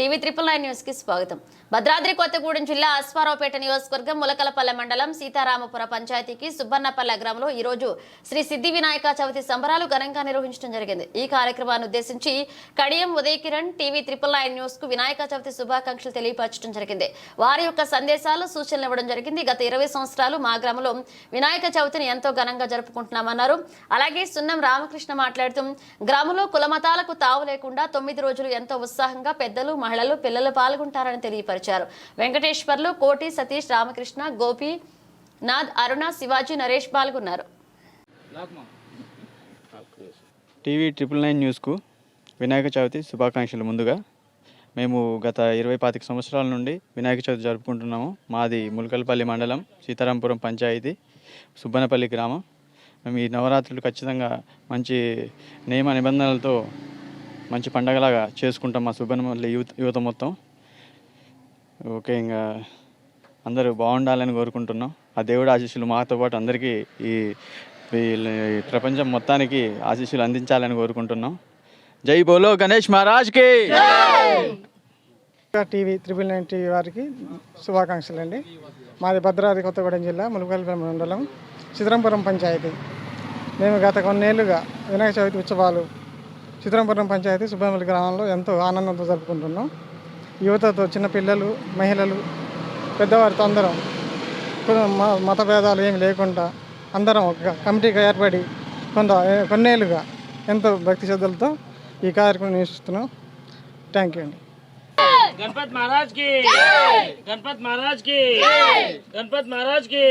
TV triple nine న్యూస్కి స్వాగతం. భద్రాద్రి కొత్తగూడెం జిల్లా అశ్వారావుపేట నియోజకవర్గం ములకలపల్లె మండలం సీతారామపుర పంచాయతీకి సుబ్బన్నపల్లె గ్రామంలో ఈ రోజు శ్రీ సిద్ధి వినాయక చవితి సంబరాలు ఘనంగా నిర్వహించడం జరిగింది. ఈ కార్యక్రమాన్ని ఉద్దేశించి Kadiyam Uday Kiran TV triple nine న్యూస్కు వినాయక చవితి శుభాకాంక్షలు తెలియపరచడం జరిగింది. వారి యొక్క సందేశాలు సూచనలు ఇవ్వడం జరిగింది. గత ఇరవై సంవత్సరాలు మా గ్రామంలో వినాయక చవితిని ఎంతో ఘనంగా జరుపుకుంటున్నామన్నారు. అలాగే సున్నం రామకృష్ణ మాట్లాడుతూ గ్రామంలో కులమతాలకు తావు లేకుండా తొమ్మిది రోజులు ఎంతో ఉత్సాహంగా పెద్దలు మహిళలు పిల్లలు పాల్గొంటారని తెలియపరిచారు. వెంకటేశ్వర్లు కోటి సతీష్ రామకృష్ణ గోపి నాథ్ అరుణ శివాజీ నరేష్ పాల్గొన్నారు. టీవీ ట్రిపుల్ నైన్ న్యూస్కు వినాయక చవితి శుభాకాంక్షలు ముందుగా. మేము గత ఇరవై పాతిక సంవత్సరాల నుండి వినాయక చవితి జరుపుకుంటున్నాము. మాది ములకల్పల్లి మండలం సీతారాంపురం పంచాయతీ సుబ్బనపల్లి గ్రామం. మేము ఈ నవరాత్రులు ఖచ్చితంగా మంచి నియమ నిబంధనలతో మంచి పండగలాగా చేసుకుంటాం మా సుబ్బనపల్లి యూత్ యువత మొత్తం. ఓకే ఇంకా అందరూ బాగుండాలని కోరుకుంటున్నాం. ఆ దేవుడు ఆశీస్సులు మాతో పాటు అందరికీ ఈ వీళ్ళ- ఈ ప్రపంచం మొత్తానికి ఆశీస్సులు అందించాలని కోరుకుంటున్నాం. జై బోలో గణేష్ మహారాజ్కి టీవీ త్రిపుల్ నైన్ టీవీ వారికి శుభాకాంక్షలు అండి. మాది భద్రాద్రి కొత్తగూడెం జిల్లా ములుగల్పల్లి మండలం చిత్రంపురం పంచాయతీ. మేము గత కొన్నేళ్ళుగా వినాయక చవితి ఉత్సవాలు చిత్రంపురం పంచాయతీ సుబ్బమల్లి గ్రామంలో ఎంతో ఆనందంతో జరుపుకుంటున్నాం. యువతతో చిన్నపిల్లలు మహిళలు పెద్దవారితో అందరం మత భేదాలు ఏమి లేకుండా అందరం ఒక కమిటీగా ఏర్పడి కొంత కొన్నేళ్ళుగా ఎంతో భక్తి శ్రద్ధలతో ఈ కార్యక్రమం నిర్వహిస్తున్నాం. థ్యాంక్ యూ అండి. గణపతి మహారాజ్కి గణపతి మహారాజ్కి గణపతి మహారాజ్కి